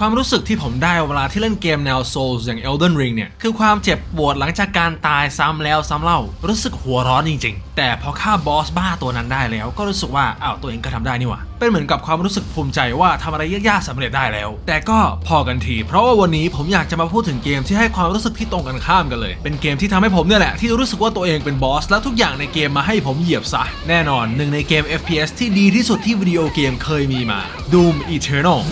ความรู้สึกที่ผมได้เวลาที่เล่นเกมแนว Souls อย่าง Elden Ring เนี่ย คือความเจ็บปวดหลังจากการตายซ้ำแล้วซ้ำเล่า รู้สึกหัวร้อนจริง ๆ แต่พอฆ่าบอสบ้าตัวนั้นได้แล้ว ก็รู้สึกว่าอ้าวตัวเองก็ทำได้นี่หว่า เป็นเหมือนกับความรู้สึกภูมิใจว่าทำอะไรยากๆสำเร็จได้แล้ว แต่ก็พอกันที เพราะว่าวันนี้ผมอยากจะมาพูดถึงเกมที่ให้ความรู้สึกที่ตรงกันข้ามกันเลย เป็นเกมที่ทำให้ผมเนี่ยแหละที่รู้สึกว่าตัวเองเป็นบอสแล้วทุกอย่างในเกมมาให้ผมเหยียบซะแน่นอนหนึ่งในเกม FPS ที่ดีที่สุดที่วิดีโอเกมเคยมีมา Doom Eternal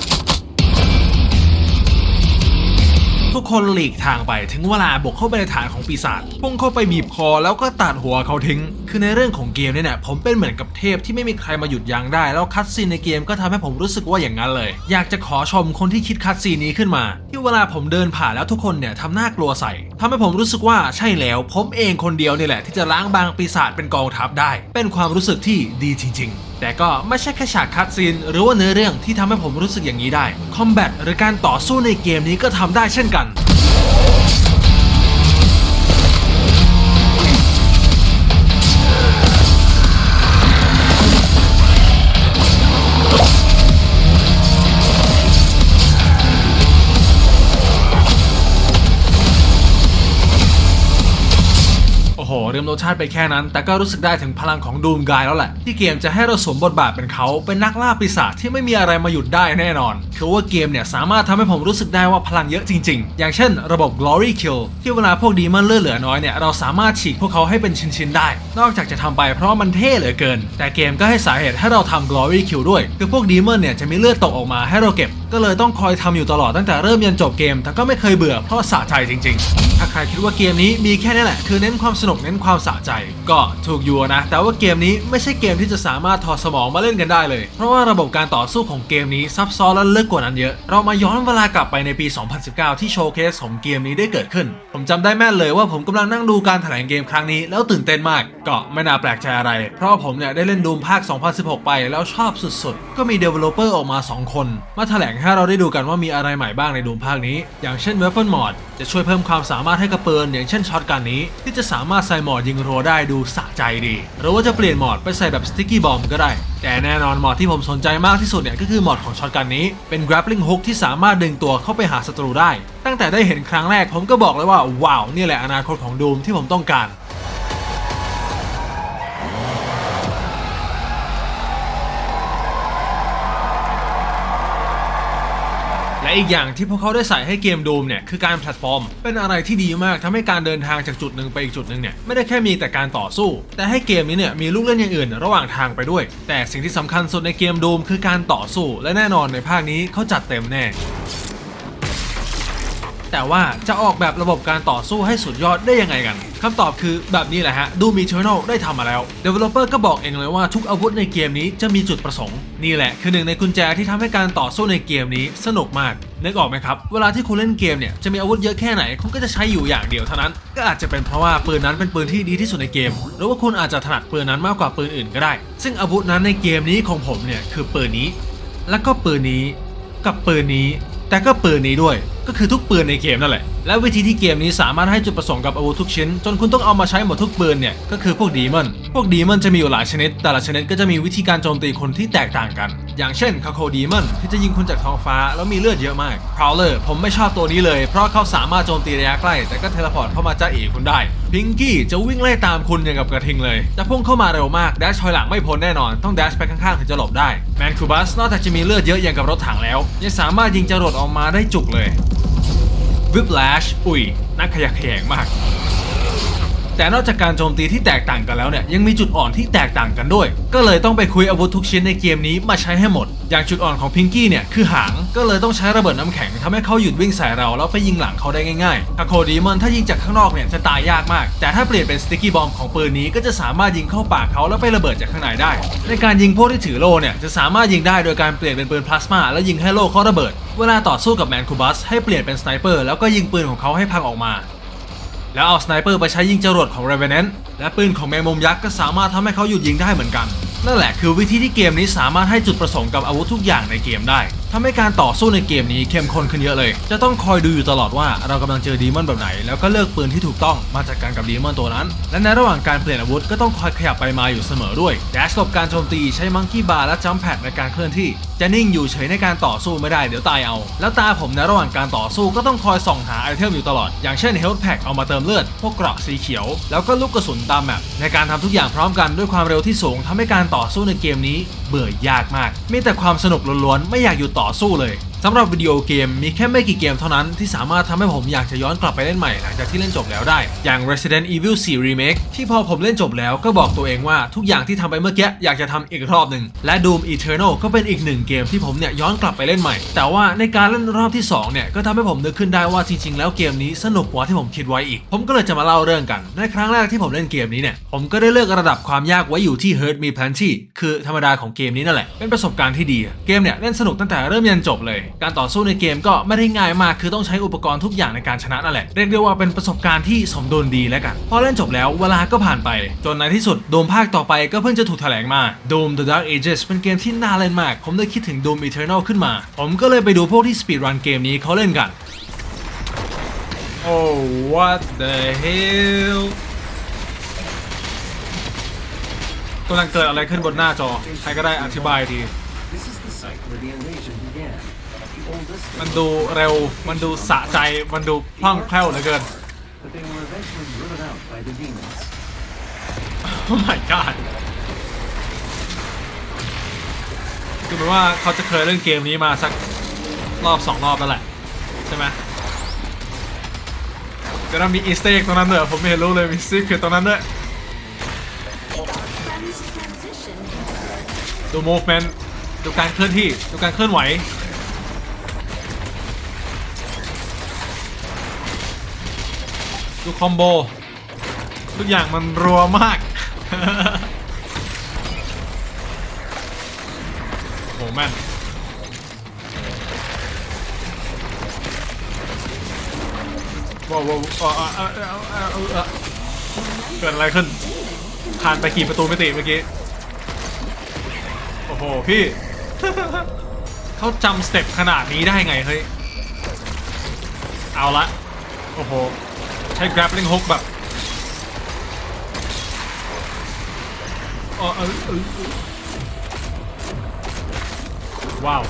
ทุกคนหลีกทางไปถึงเวลาบุกเข้าไปในฐานของปีศาจพุ่งเข้าไปบีบคอแล้วก็ตัดหัวเขาทิ้ง คือในเรื่องของเกมเนี่ยนะผมเป็นเหมือนกับเทพที่ไม่มีใครมาหยุดยั้งได้ แล้วคัดซีนในเกมก็ทำให้ผมรู้สึกว่าอย่างนั้นเลย อยากจะขอชมคนที่คิดคัดซีนนี้ขึ้นมา เวลาผมเดินผ่านแล้วทุกคนเนี่ยทำหน้ากลัวใส่ทำให้ผมรู้สึกว่าใช่แล้วผมเองคนเดียวนี่แหละ ที่จะล้างบางปีศาจเป็นกองทัพได้ เป็นความรู้สึกที่ดีจริง ๆ แต่ก็ไม่ใช่แค่ฉากคัดซีนหรือว่าเนื้อเรื่องที่ทำให้ผมรู้สึกอย่างนี้ได้คอมแบทหรือการต่อสู้ในเกมนี้ก็ทำได้เช่นกัน สชาติไปแค่นั้น แต่ก็รู้สึกได้ถึงพลังของดูมกายแล้วแหละ ที่เกมจะให้เราสวมบทบาทเป็นเขาเป็นนักล่าปีศาจที่ไม่มีอะไรมาหยุดได้แน่นอน คือว่าเกมเนี่ยสามารถทำให้ผมรู้สึกได้ว่าพลังเยอะจริง ๆ อย่างเช่น ระบบ glory kill ที่เวลาพวกดีมันเลือดเหลือน้อยเนี่ยเราสามารถฉีกพวกเขาให้เป็นชิ้นๆได้ นอกจากจะทำไปเพราะมันเท่เหลือเกิน แต่เกมก็ให้สาเหตุให้เราทำ glory kill ด้วย คือพวกดีมันเนี่ยจะมีเลือดตกออกมาให้เราเก็บ ก็เลยต้องคอยทำอยู่ตลอดตั้งแต่เริ่มยันจบเกม แต่ก็ไม่เคยเบื่อเพราะสะใจจริง ๆ ถ้าใครคิดว่าเกมนี้มีแค่นี้แหละ คือเน้นความสนุกเน้นความสะใจ ก็ถูกอยู่นะ แต่ว่าเกมนี้ไม่ใช่เกมที่จะสามารถถอดสมองมาเล่นกันได้เลย เพราะว่าระบบการต่อสู้ของเกมนี้ซับซ้อนและลึกกว่านั้นเยอะ เรามาย้อนเวลากลับไปในปี 2019 ที่โชว์เคสของเกมนี้ได้เกิดขึ้น ผมจำได้แม่นเลยว่าผมกำลังนั่งดูการแถลงเกมครั้งนี้แล้วตื่นเต้นมาก ก็ไม่น่าแปลกใจอะไร เพราะผมเนี่ยได้เล่นดูมภาค 2016 ไปแล้วชอบสุดๆ ก็มี developer ออกมา 2 คน มาแถลงให้เราได้ดูกันว่ามีอะไรใหม่บ้างในดูมภาคนี้ อย่างเช่น weapon mod จะช่วยเพิ่มความสามารถให้กระเปินอย่างเช่นช็อตกันนี้ ที่จะสามารถใส่หมอดยิงรัวได้ดูสะใจดี หรือว่าจะเปลี่ยนหมอดไปใส่แบบ sticky bomb ก็ได้ แต่แน่นอนหมอดที่ผมสนใจมากที่สุดเนี่ยก็คือหมอดของช็อตกันนี้ เป็น grappling hook ที่สามารถดึงตัวเข้าไปหาศัตรูได้ ตั้งแต่ได้เห็นครั้งแรกผมก็บอกเลยว่าว้าวนี่แหละอนาคตของดูมที่ผมต้องการ อีกอย่างที่พวกเขาได้ใส่ให้เกมดูมเนี่ยคือการแพลตฟอร์ม เป็นอะไรที่ดีมากทำให้การเดินทางจากจุดหนึ่งไปอีกจุดหนึ่งเนี่ยไม่ได้แค่มีแต่การต่อสู้ แต่ให้เกมนี้เนี่ยมีลูกเล่นอย่างอื่นระหว่างทางไปด้วย แต่สิ่งที่สำคัญสุดในเกมดูมคือการต่อสู้ และแน่นอนในภาคนี้เขาจัดเต็มแน่ แต่ว่าจะออกแบบระบบการต่อสู้ให้สุดยอดได้ยังไงกันคำตอบคือแบบนี้แหละฮะ ดูมี Eternal ได้ทำมาแล้ว Developer ก็บอกเองเลยว่าทุกอาวุธในเกมนี้จะมีจุดประสงค์ นี่แหละคือหนึ่งในกุญแจที่ทำให้การต่อสู้ในเกมนี้สนุกมากนึกออกไหมครับ เวลาที่คุณเล่นเกมเนี่ย จะมีอาวุธเยอะแค่ไหน คุณก็จะใช้อยู่อย่างเดียวเท่านั้น ก็อาจจะเป็นเพราะว่าปืนนั้นเป็นปืนที่ดีที่สุดในเกม หรือว่าคุณอาจจะถนัดปืนนั้นมากกว่าปืนอื่นก็ได้ ซึ่งอาวุธนั้นในเกมนี้ของผมเนี่ยคือปืนนี้ แล้วก็ปืนนี้กับปืนนี้ แต่ก็ปืนนี้ด้วย ก็คือทุกปืนในเกมนั่นแหละ และวิธีที่เกมนี้สามารถให้จุดประสงค์กับอาวุธทุกชิ้น จนคุณต้องเอามาใช้หมดทุกปืนเนี่ย ก็คือพวกดีมอน พวกดีมอนจะมีอยู่หลายชนิด แต่ละชนิดก็จะมีวิธีการโจมตีคนที่แตกต่างกัน อย่างเช่นคาโคดีมอนที่จะยิงคุณจากท้องฟ้าแล้วมีเลือดเยอะมากพราวเลอร์ผมไม่ชอบตัวนี้เลย เพราะเขาสามารถโจมตีระยะใกล้ แต่ก็เทเลพอร์ตเข้ามาจ้าเอ๋คุณได้พิงกี้จะวิ่งไล่ตามคุณอย่างกับกระทิงเลย จะพุ่งเข้ามาเร็วมากแดชถอยหลังไม่พ้นแน่นอน ต้องแดชไปข้างๆถึงจะหลบได้แมนคูบัสนอกจากจะมีเลือดเยอะอย่างกับรถถังแล้ว ยังสามารถยิงจรวดออกมาได้จุกเลย Whiplash อุ้ยนักขยักขยงมาก แต่นอกจากการโจมตีที่แตกต่างกันแล้วเนี่ยยังมีจุดอ่อนที่แตกต่างกันด้วย ก็เลยต้องไปคุยอาวุธทุกชิ้นในเกมนี้มาใช้ให้หมด อย่างจุดอ่อนของพิงกี้เนี่ยคือหางก็เลยต้องใช้ระเบิดน้ำแข็งทำให้เขาหยุดวิ่งใส่เราแล้วไปยิงหลังเขาได้ง่ายๆคาโคดีมอนถ้ายิงจากข้างนอกเนี่ยจะตายยากมาก แต่ถ้าเปลี่ยนเป็นสติ๊กกี้บอมของปืนนี้ก็จะสามารถยิงเข้าปากเขาแล้วไประเบิดจากข้างในได้ ในการยิงพวกที่ถือโล่เนี่ยจะสามารถยิงได้โดยการเปลี่ยนเป็นปืนพลาสมาแล้วยิงให้โล่เขาระเบิด เวลาต่อสู้กับแมนคูบัสให้เปลี่ยนเป็นสไนเปอร์แล้วก็ยิงปืนของเขาให้พังออกมา แล้วเอาสไนเปอร์ไปใช้ยิงจรวดของ Revenant และปืนของแมงมุมยักษ์ก็สามารถทำให้เขาหยุดยิงได้เหมือนกัน นั่นแหละคือวิธีที่เกมนี้สามารถให้จุดประสงค์กับอาวุธทุกอย่างในเกมได้ ทำให้การต่อสู้ในเกมนี้เข้มข้นขึ้นเยอะเลย จะต้องคอยดูอยู่ตลอดว่าเรากำลังเจอดีมอนแบบไหน แล้วก็เลือกปืนที่ถูกต้องมาจัดการกับดีมอนตัวนั้น และในระหว่างการเปลี่ยนอาวุธก็ต้องคอยขยับไปมาอยู่เสมอด้วยแดชกับการโจมตีใช้มังกี้บาร์และจัมแพดในการเคลื่อนที่ จะนิ่งอยู่เฉยในการต่อสู้ไม่ได้เดี๋ยวตายเอา แล้วตาผมในระหว่างการต่อสู้ก็ต้องคอยส่องหาไอเทมอยู่ตลอด อย่างเช่น Health Pack เอามาเติมเลือด พวกเกราะสีเขียว แล้วก็ลูกกระสุนตามแมปในการทำทุกอย่างพร้อมกันด้วยความเร็วที่สูงทำให้การต่อสู้ในเกมนี้ เบื่อยากมาก มีแต่ความสนุกล้วนๆไม่อยากอยู่ต่อสู้เลย สำหรับวิดีโอเกมมีแค่ไม่กี่เกมเท่านั้นที่สามารถทำให้ผมอยากจะย้อนกลับไปเล่นใหม่หลังจากที่เล่นจบแล้วได้ อย่าง Resident Evil 4 Remake ที่พอผมเล่นจบแล้วก็บอกตัวเองว่าทุกอย่างที่ทำไปเมื่อกี้อยากจะทำอีกรอบหนึ่งและ Doom Eternal ก็เป็นอีกหนึ่งเกมที่ผมเนี่ยย้อนกลับไปเล่นใหม่ แต่ว่าในการเล่นรอบที่สองเนี่ยก็ทำให้ผมนึกขึ้นได้ว่าจริงๆแล้วเกมนี้สนุกกว่าที่ผมคิดไว้อีก ผมก็เลยจะมาเล่าเรื่องกัน ในครั้งแรกที่ผมเล่นเกมนี้เนี่ยผมก็ได้เลือกระดับความยากไว้อยู่ที่ Hurt Me Plenty คือธรรมดาของเกมนี้นั่นแหละเป็นประสบการณ์ที่ดี เกมเนี่ยเล่นสนุกตั้งแต่เริ่มยันจบเลยการต่อสู้ในเกมก็ไม่ได้ง่ายมากคือต้องใช้อุปกรณ์ทุกอย่างในการชนะนั่นแหละเรียกได้ว่าเป็นประสบการณ์ที่สมดุลดีแล้วกันพอเล่นจบแล้วเวลาก็ผ่านไป จนในที่สุดโดมภาคต่อไปก็เพิ่งจะถูกแถลงมา Doom The Dark Ages เป็นเกมที่น่าเล่นมาก ผมเลยคิดถึง Doom Eternal ขึ้นมา ผมก็เลยไปดูพวกที่ speedrun เกมนี้เขาเล่นกัน Oh what the hell กำลังเกิดอะไรขึ้นบนหน้าจอ ใครก็ได้อธิบายที มันดูเร็ว มันดูสะใจ มันดูคล่องแคล่วเหลือเกิน but they were eventually driven out by the demons. Oh my god คือหมายว่าเขาจะเคยเล่นเกมนี้มาสักรอบสองรอบแล้วแหละ ใช่ไหมจะต้องมีอีสเต็กตรงนั้นด้วยเหรอผมไม่เห็นรู้เลยมีซีคือตรงนั้นด้วย Friends transition ดู movement ดูการเคลื่อนที่ ดูการเคลื่อนไหว ดูคอมโบ ทุกอย่างมันรัวมาก โหแม่นว้าวว้าวเอ่อเอ่อเอ่อเอ่อเอ่อเกิดอะไรขึ้น ผ่านไปกี่ประตูมิติเมื่อกี้ โอ้โห พี่ เขาจำสเต็ปขนาดนี้ได้ไงเฮ้ย เอาละ โอ้โห ใช้ grappling hook แบบว้าว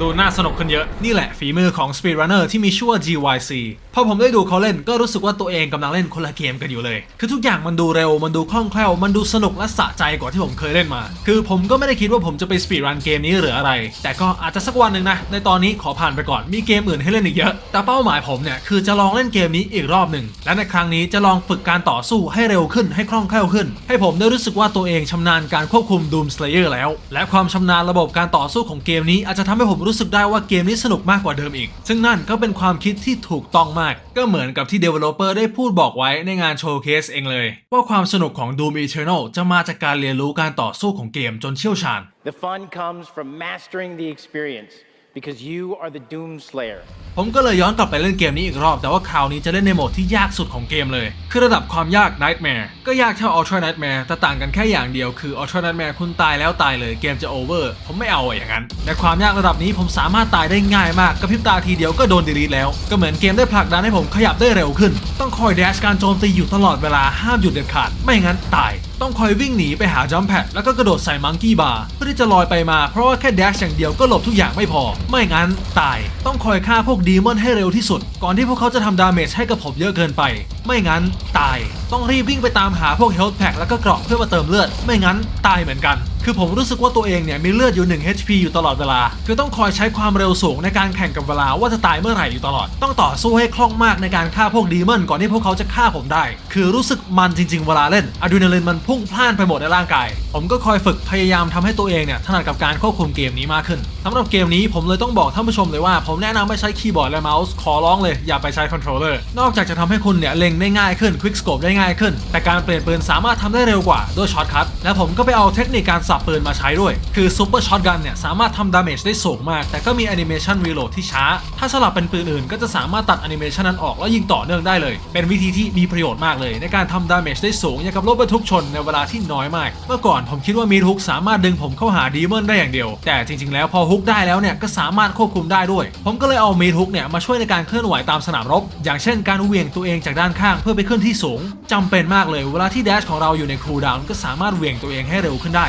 ดูน่าสนุกขึ้นเยอะ นี่แหละฝีมือของ Speedrunner ที่มีชื่อว่า GYC พอผมได้ดูเขาเล่นก็รู้สึกว่าตัวเองกำลังเล่นคนละเกมกันอยู่เลย คือทุกอย่างมันดูเร็ว มันดูคล่องแคล่ว มันดูสนุกและสะใจกว่าที่ผมเคยเล่นมา คือผมก็ไม่ได้คิดว่าผมจะไป Speedrun เกมนี้หรืออะไร แต่ก็อาจจะสักวันหนึ่งนะ ในตอนนี้ขอผ่านไปก่อน มีเกมอื่นให้เล่นอีกเยอะ แต่เป้าหมายผมเนี่ยคือจะลองเล่นเกมนี้อีกรอบหนึ่ง และในครั้งนี้จะลองฝึกการต่อสู้ให้เร็วขึ้น ให้คล่องแคล่วขึ้น ให้ผมได้รู้สึกว่าตัวเองชำนาญการควบคุม Doom Slayer แล้ว และความชำนาญระบบการต่อสู้ของเกมนี้อาจจะทำให้ผมรู้สึกได้ว่าเกมนี้สนุกมากกว่าเดิมอีก ซึ่งนั่นก็เป็นความคิดที่ถูกต้องมากก็เหมือนกับที่ Developer ได้พูดบอกไว้ในงานโชว์เคสเองเลย ว่าความสนุกของ Doom Eternal จะมาจากการเรียนรู้การต่อสู้ของเกมจนเชี่ยวชาญ The fun comes from mastering the experience because you are the Doom Slayer. ผมก็เลยย้อนกลับไปเล่นเกมนี้อีกรอบ แต่ว่าคราวนี้จะเล่นในโหมดที่ยากสุดของเกมเลย คือระดับความยาก Nightmare ก็ยากเท่า Ultra Nightmare แต่ต่างกันแค่อย่างเดียวคือ Ultra Nightmare คุณตายแล้วตายเลยเกมจะ over ผมไม่เอาอะอย่างนั้น ในความยากระดับนี้ผมสามารถตายได้ง่ายมากกระพริบตาทีเดียวก็โดน delete แล้ว ก็เหมือนเกมได้ผลักดันให้ผมขยับได้เร็วขึ้น ต้องคอยแดชการโจมตีอยู่ตลอดเวลาห้ามหยุดเด็ดขาด ไม่งั้นตาย ต้องคอยวิ่งหนีไปหาจัมแพดแล้วก็กระโดดใส่มังกี้บาร์เพื่อที่จะลอยไปมาเพราะว่าแค่แดชอย่างเดียวก็หลบทุกอย่างไม่พอ ไม่งั้นตาย ต้องคอยฆ่าพวกดีมอนให้เร็วที่สุด ก่อนที่พวกเขาจะทำดาเมจให้กับผมเยอะเกินไป ไม่งั้นตาย ต้องรีบวิ่งไปตามหาพวกเฮลท์แพ็กแล้วก็เกราะเพื่อมาเติมเลือด ไม่งั้นตายเหมือนกัน คือผมรู้สึกว่าตัวเองเนี่ยมีเลือดอยู่ 1 HP อยู่ตลอดเวลา คือต้องคอยใช้ความเร็วสูงในการแข่งกับเวลาว่าจะตายเมื่อไหร่อยู่ตลอด ต้องต่อสู้ให้คล่องมากในการฆ่าพวกดีมอนก่อนที่พวกเขาจะฆ่าผมได้ คือรู้สึกมันจริง ๆ เวลาเล่นอะดรีนาลินมันพุ่งพล่านไปหมดในร่างกาย ผมก็คอยฝึกพยายามทำให้ตัวเองเนี่ยถนัดกับการควบคุมเกมนี้มากขึ้นสำหรับเกมนี้ผมเลยต้องบอกท่านผู้ชมเลยว่า ผมแนะนำให้ใช้คีย์บอร์ดและเมาส์ขอร้องเลยอย่าไปใช้คอนโทรลเลอร์นอกจากจะทำให้คุณเนี่ยเล็งได้ง่ายขึ้นควิกสโคปได้ง่ายขึ้น แต่การเปลี่ยนปืนสามารถทำได้เร็วกว่าด้วยช็อตคัทและผมก็ไปเอาเทคนิคการสับลับปืนมาใช้ด้วย คือซูเปอร์ช็อตกันเนี่ยสามารถทำดาเมจได้สูงมาก แต่ก็มีแอนิเมชันรีโหลดที่ช้า ถ้าสลับเป็นปืนอื่นก็จะสามารถตัดแอนิเมชันนั้นออกแล้วยิงต่อเนื่องได้เลย เป็นวิธีที่มีประโยชน์มากเลย ในการทำดาเมจได้สูงอย่างกับรถบรรทุกชนในเวลาที่น้อยมาก เมื่อก่อนผมคิดว่ามีฮุกสามารถดึงผมเข้าหาดีมอนได้อย่างเดียว แต่จริงๆ แล้วพอฮุกได้แล้วเนี่ยก็สามารถควบคุมได้ด้วย ผมก็เลยเอามีฮุกเนี่ยมาช่วยในการเคลื่อนไหวตามสนามรบ อย่างเช่นการเหวี่ยงตัวเองจากด้านข้างเพื่อไปขึ้นที่สูงจำเป็นมากเลยเวลาที่แดชของเราอยู่ในคูลดาวน์ก็สามารถเหวี่ยงตัวเองให้เร็วขึ้นได้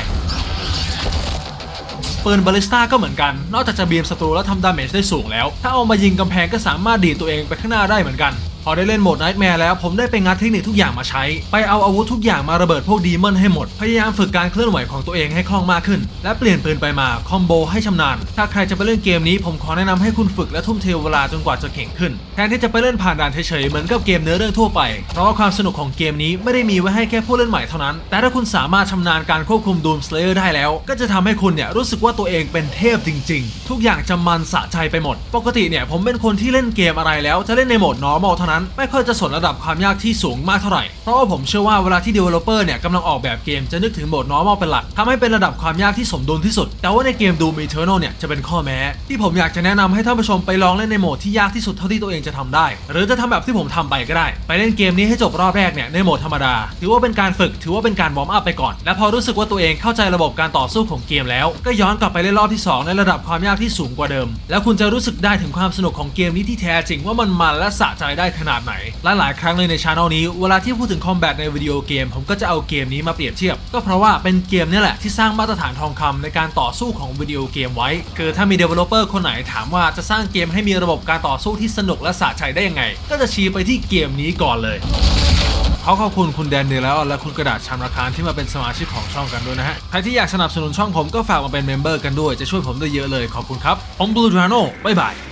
ปืนบาลิสต้าก็เหมือนกัน นอกจากจะบีมศัตรูแล้วทำดาเมจได้สูงแล้ว ถ้าเอามายิงกำแพงก็สามารถดีดตัวเองไปข้างหน้าได้เหมือนกัน อได้เล่นโหมด Nightmare แล้วผมได้ไปงัดเทคนิคทุกอย่างมาใช้ ไปเอาอาวุธทุกอย่างมาระเบิดพวกดีมอนให้หมด พยายามฝึกการเคลื่อนไหวของตัวเองให้คล่องมากขึ้น และเปลี่ยนปืนไปมาคอมโบให้ชำนาญ ถ้าใครจะไปเล่นเกมนี้ผมขอแนะนำให้คุณฝึกและทุ่มเทเวลาจนกว่าจะเก่งขึ้น แทนที่จะไปเล่นผ่านด่านเฉยๆเหมือนกับเกมเนื้อเรื่องทั่วไป เพราะว่าความสนุกของเกมนี้ไม่ได้มีไว้ให้แค่ผู้เล่นใหม่เท่านั้น แต่ถ้าคุณสามารถชำนาญการควบคุม Doom Slayer ได้แล้ว ก็จะทำให้คุณเนี่ยรู้สึกว่าตัวเองเป็นเทพจริง ๆ ทุกอย่างจะมันสะใจไปหมด ปกติเนี่ยผมเป็นคนที่เล่นเกมอะไรแล้วจะเล่นในโหมด normal เท่านั้นไม่ค่อยจะสนระดับความยากที่สูงมากเท่าไหร่ เพราะว่าผมเชื่อว่าเวลาที่ developer เนี่ยกำลังออกแบบเกมจะนึกถึงโหมด normal เป็นหลักทำให้เป็นระดับความยากที่สมดุลที่สุด แต่ว่าในเกม Doom Eternal เนี่ยจะเป็นข้อแม้ ที่ผมอยากจะแนะนำให้ท่านผู้ชมไปลองเล่นในโหมดที่ยากที่สุดเท่าที่ตัวเองจะทำได้ หรือจะทำแบบที่ผมทำไปก็ได้ ไปเล่นเกมนี้ให้จบรอบแรกเนี่ยในโหมดธรรมดา ถือว่าเป็นการฝึกถือว่าเป็นการวอร์มอัพไปก่อน และพอรู้สึกว่าตัวเองเข้าใจระบบการต่อสู้ของเกมแล้ว ก็ย้อนกลับไปเล่นรอบที่สองในระดับความยากที่สูงกว่าเดิม แล้วคุณจะรู้สึกได้ถึงความสนุกของเกมนี้ที่แท้จริงว่ามันมันและสะใจได้ขนาดไหนหลายครั้งเลยในช anel นี้ เวลาที่พูดถึงคอมแบทในวิดีโอเกม ผมก็จะเอาเกมนี้มาเปรียบเทียบ ก็เพราะว่าเป็นเกมนี่แหละที่สร้างมาตรฐานทองคำในการต่อสู้ของวิดีโอเกมไว้ คือถ้ามี developer คนไหนถามว่าจะสร้างเกมให้มีระบบการต่อสู้ที่สนุกและสะใจได้ยังไง ก็จะชี้ไปที่เกมนี้ก่อนเลยขอขอบคุณคุณแดนเนลแล้ว และคุณกระดาษชามราคารที่มาเป็นสมาชิกของช่องกันด้วยนะฮะ ใครที่อยากสนับสนุนช่องผมก็ฝากมาเป็นเมมเบอร์กันด้วย จะช่วยผมได้เยอะเลยขอบคุณครับ ผมบลูดราโน่บ๊ายบาย